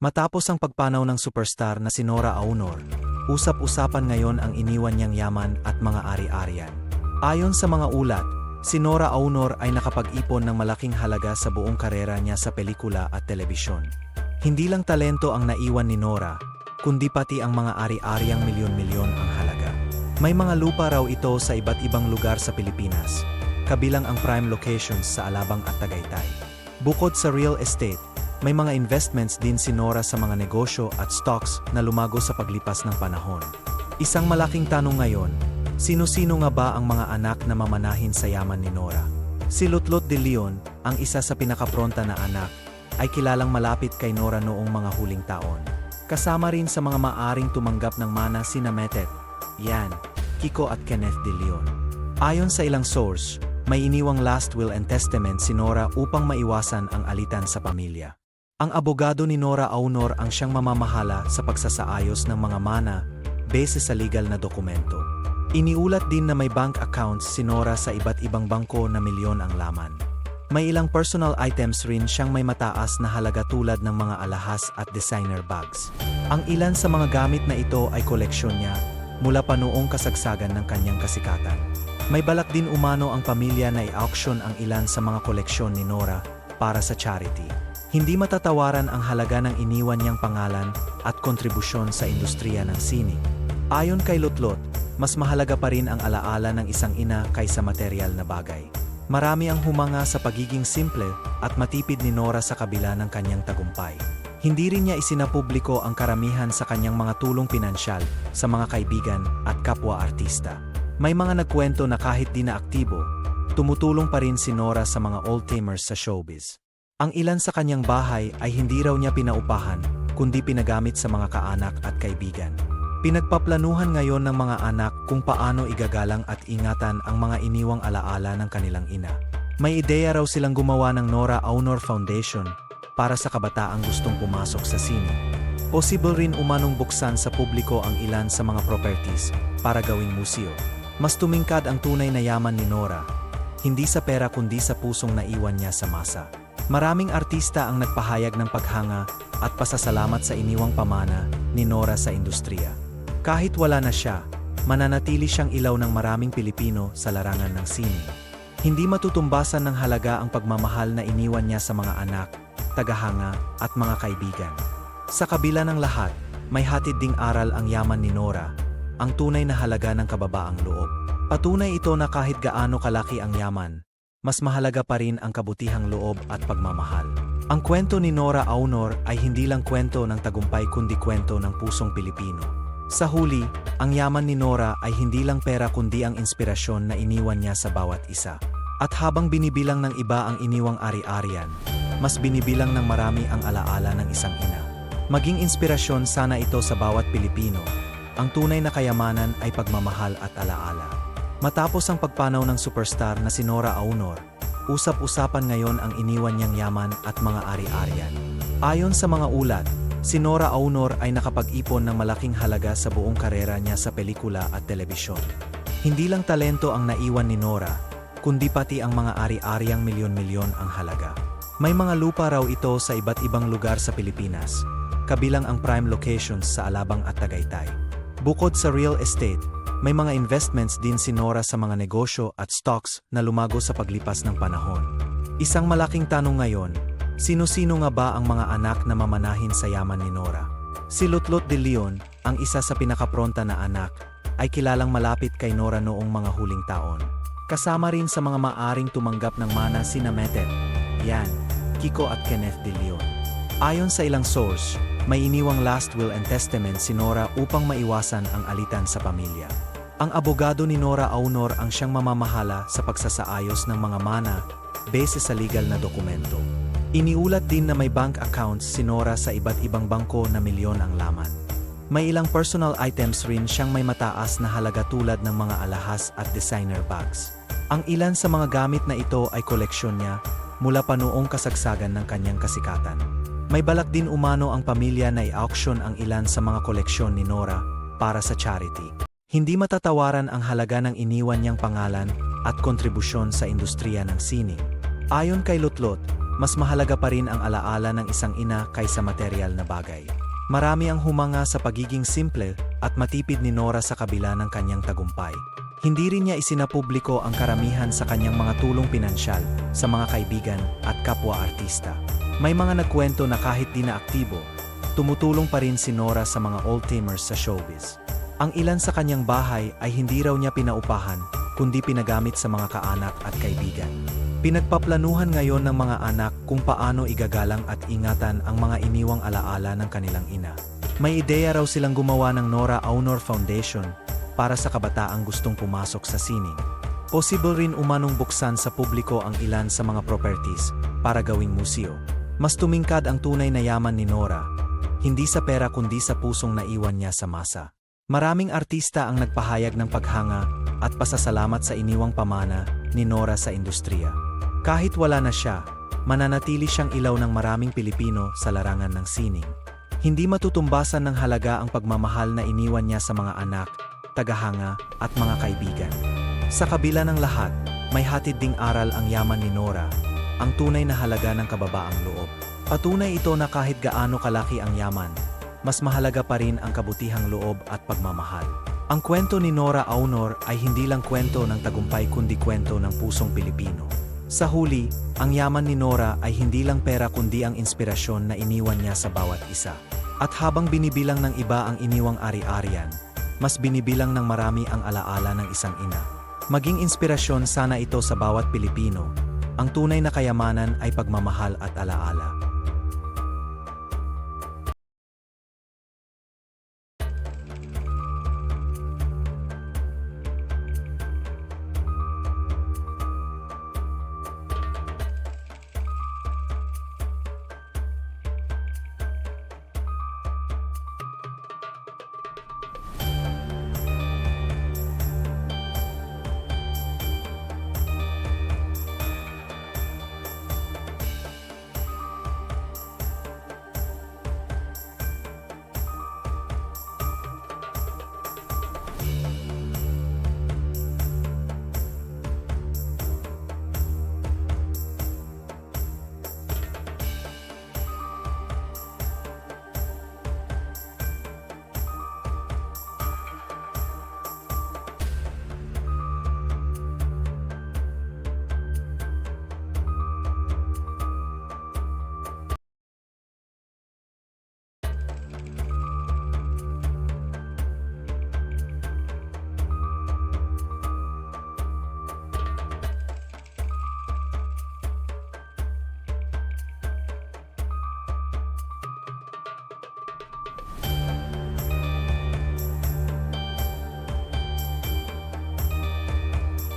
Matapos ang pagpanaw ng superstar na si Nora Aunor, usap-usapan ngayon ang iniwan niyang yaman at mga ari-arian. Ayon sa mga ulat, si Nora Aunor ay nakapag-ipon ng malaking halaga sa buong karera niya sa pelikula at telebisyon. Hindi lang talento ang naiwan ni Nora, kundi pati ang mga ari-ariang milyon-milyon ang halaga. May mga lupa raw ito sa iba't ibang lugar sa Pilipinas, kabilang ang prime locations sa Alabang at Tagaytay. Bukod sa real estate, may mga investments din si Nora sa mga negosyo at stocks na lumago sa paglipas ng panahon. Isang malaking tanong ngayon, sino-sino nga ba ang mga anak na mamanahin sa yaman ni Nora? Si Lutlot de Leon, ang isa sa pinakapronta na anak, ay kilalang malapit kay Nora noong mga huling taon. Kasama rin sa mga maaring tumanggap ng mana sina Metet, Yan, Kiko at Kenneth de Leon. Ayon sa ilang source, may iniwang last will and testament si Nora upang maiwasan ang alitan sa pamilya. Ang abogado ni Nora Aunor ang siyang mamamahala sa pagsasaayos ng mga mana base sa legal na dokumento. Iniulat din na may bank accounts si Nora sa iba't ibang bangko na milyon ang laman. May ilang personal items rin siyang may mataas na halaga tulad ng mga alahas at designer bags. Ang ilan sa mga gamit na ito ay koleksyon niya mula pa noong kasagsagan ng kanyang kasikatan. May balak din umano ang pamilya na i-auction ang ilan sa mga koleksyon ni Nora para sa charity. Hindi matatawaran ang halaga ng iniwan niyang pangalan at kontribusyon sa industriya ng sining. Ayon kay Lutlot, mas mahalaga pa rin ang alaala ng isang ina kaysa material na bagay. Marami ang humanga sa pagiging simple at matipid ni Nora sa kabila ng kanyang tagumpay. Hindi rin niya isinapubliko ang karamihan sa kanyang mga tulong pinansyal sa mga kaibigan at kapwa-artista. May mga nagkwento na kahit di na aktibo, tumutulong pa rin si Nora sa mga old-timers sa showbiz. Ang ilan sa kanyang bahay ay hindi raw niya pinaupahan, kundi pinagamit sa mga kaanak at kaibigan. Pinagpaplanuhan ngayon ng mga anak kung paano igagalang at ingatan ang mga iniwang alaala ng kanilang ina. May ideya raw silang gumawa ng Nora Aunor Foundation para sa kabataang gustong pumasok sa sine. Possible rin umanong buksan sa publiko ang ilan sa mga properties para gawing museo. Mas tumingkad ang tunay na yaman ni Nora, hindi sa pera kundi sa pusong naiwan niya sa masa. Maraming artista ang nagpahayag ng paghanga at pasasalamat sa iniwang pamana ni Nora sa industriya. Kahit wala na siya, mananatili siyang ilaw ng maraming Pilipino sa larangan ng sine. Hindi matutumbasan ng halaga ang pagmamahal na iniwan niya sa mga anak, tagahanga at mga kaibigan. Sa kabila ng lahat, may hatid ding aral ang yaman ni Nora, ang tunay na halaga ng kababaang loob. Patunay ito na kahit gaano kalaki ang yaman, mas mahalaga pa rin ang kabutihang loob at pagmamahal. Ang kwento ni Nora Aunor ay hindi lang kwento ng tagumpay kundi kwento ng pusong Pilipino. Sa huli, ang yaman ni Nora ay hindi lang pera kundi ang inspirasyon na iniwan niya sa bawat isa. At habang binibilang ng iba ang iniwang ari-arian, mas binibilang ng marami ang alaala ng isang ina. Maging inspirasyon sana ito sa bawat Pilipino. Ang tunay na kayamanan ay pagmamahal at alaala. Matapos ang pagpanaw ng superstar na si Nora Aunor, usap-usapan ngayon ang iniwan niyang yaman at mga ari-arian. Ayon sa mga ulat, si Nora Aunor ay nakapag-ipon ng malaking halaga sa buong karera niya sa pelikula at telebisyon. Hindi lang talento ang naiwan ni Nora, kundi pati ang mga ari-ariang milyon-milyon ang halaga. May mga lupa raw ito sa iba't ibang lugar sa Pilipinas, kabilang ang prime locations sa Alabang at Tagaytay. Bukod sa real estate, may mga investments din si Nora sa mga negosyo at stocks na lumago sa paglipas ng panahon. Isang malaking tanong ngayon, sino-sino nga ba ang mga anak na mamanahin sa yaman ni Nora? Si Lutlot de Leon, ang isa sa pinakapronta na anak, ay kilalang malapit kay Nora noong mga huling taon. Kasama rin sa mga maaring tumanggap ng mana sina Metet, Yan, Kiko at Kenneth de Leon. Ayon sa ilang source, may iniwang last will and testament si Nora upang maiwasan ang alitan sa pamilya. Ang abogado ni Nora Aunor ang siyang mamamahala sa pagsasaayos ng mga mana base sa legal na dokumento. Iniulat din na may bank accounts si Nora sa iba't ibang bangko na milyon ang laman. May ilang personal items rin siyang may mataas na halaga tulad ng mga alahas at designer bags. Ang ilan sa mga gamit na ito ay koleksyon niya mula pa noong kasagsagan ng kanyang kasikatan. May balak din umano ang pamilya na i-auction ang ilan sa mga koleksyon ni Nora para sa charity. Hindi matatawaran ang halaga ng iniwan niyang pangalan at kontribusyon sa industriya ng sining. Ayon kay Lutlot, mas mahalaga pa rin ang alaala ng isang ina kaysa material na bagay. Marami ang humanga sa pagiging simple at matipid ni Nora sa kabila ng kanyang tagumpay. Hindi rin niya isinapubliko ang karamihan sa kanyang mga tulong pinansyal sa mga kaibigan at kapwa-artista. May mga nagkwento na kahit di na aktibo, tumutulong pa rin si Nora sa mga old-timers sa showbiz. Ang ilan sa kanyang bahay ay hindi raw niya pinaupahan, kundi pinagamit sa mga kaanak at kaibigan. Pinagpaplanuhan ngayon ng mga anak kung paano igagalang at ingatan ang mga iniwang alaala ng kanilang ina. May ideya raw silang gumawa ng Nora Aunor Foundation para sa kabataang gustong pumasok sa sining. Possible rin umanong buksan sa publiko ang ilan sa mga properties para gawing museo. Mas tumingkad ang tunay na yaman ni Nora, hindi sa pera kundi sa pusong naiwan niya sa masa. Maraming artista ang nagpahayag ng paghanga at pasasalamat sa iniwang pamana ni Nora sa industriya. Kahit wala na siya, mananatili siyang ilaw ng maraming Pilipino sa larangan ng sining. Hindi matutumbasan ng halaga ang pagmamahal na iniwan niya sa mga anak, tagahanga at mga kaibigan. Sa kabila ng lahat, may hatid ding aral ang yaman ni Nora, ang tunay na halaga ng kababaang loob. Patunay ito na kahit gaano kalaki ang yaman, mas mahalaga pa rin ang kabutihang loob at pagmamahal. Ang kwento ni Nora Aunor ay hindi lang kwento ng tagumpay kundi kwento ng pusong Pilipino. Sa huli, ang yaman ni Nora ay hindi lang pera kundi ang inspirasyon na iniwan niya sa bawat isa. At habang binibilang ng iba ang iniwang ari-arian, mas binibilang ng marami ang alaala ng isang ina. Maging inspirasyon sana ito sa bawat Pilipino. Ang tunay na kayamanan ay pagmamahal at alaala.